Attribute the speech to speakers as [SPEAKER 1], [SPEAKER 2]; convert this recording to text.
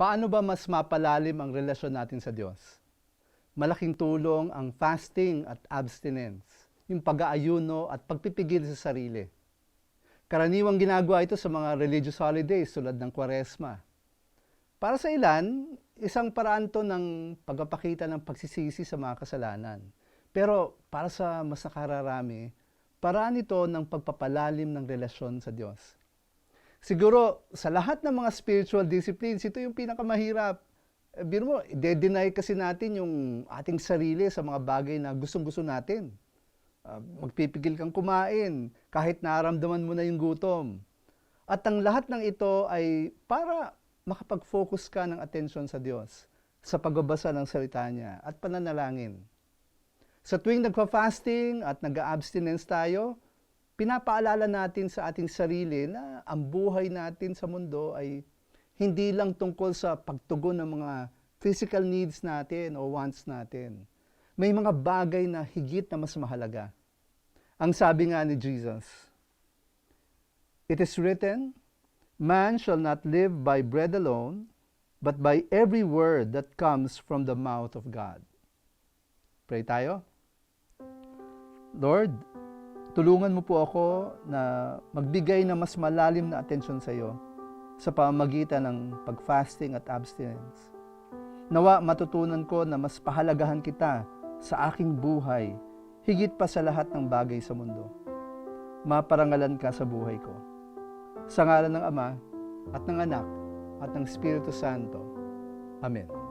[SPEAKER 1] Paano ba mas mapalalim ang relasyon natin sa Diyos? Malaking tulong ang fasting at abstinence, yung pag-aayuno at pagpipigil sa sarili. Karaniwang ginagawa ito sa mga religious holidays tulad ng Kwaresma. Para sa ilan, isang paraan to ng pagpapakita ng pagsisisi sa mga kasalanan. Pero para sa mas nakararami, paraan ito ng pagpapalalim ng relasyon sa Diyos. Siguro, sa lahat ng mga spiritual disciplines, ito yung pinakamahirap. Eh, Biro mo, de-deny kasi natin yung ating sarili sa mga bagay na gustong-gusto natin. Ah, magpipigil kang kumain kahit naramdaman mo na yung gutom. At ang lahat ng ito ay para makapag-focus ka ng atensyon sa Diyos, sa pagbabasa ng salita niya at pananalangin. Sa tuwing nagpa-fasting at nag-abstinence tayo, pinapaalala natin sa ating sarili na ang buhay natin sa mundo ay hindi lang tungkol sa pagtugon ng mga physical needs natin o wants natin. May mga bagay na higit na mas mahalaga. Ang sabi nga ni Jesus, It is written, Man shall not live by bread alone, but by every word that comes from the mouth of God. Pray tayo. Lord, tulungan mo po ako na magbigay ng mas malalim na atensyon sa iyo sa pamamagitan ng pag-fasting at abstinence. Nawa matutunan ko na mas pahalagahan kita sa aking buhay higit pa sa lahat ng bagay sa mundo. Maparangalan ka sa buhay ko. Sa ngalan ng Ama at ng Anak at ng Espiritu Santo. Amen.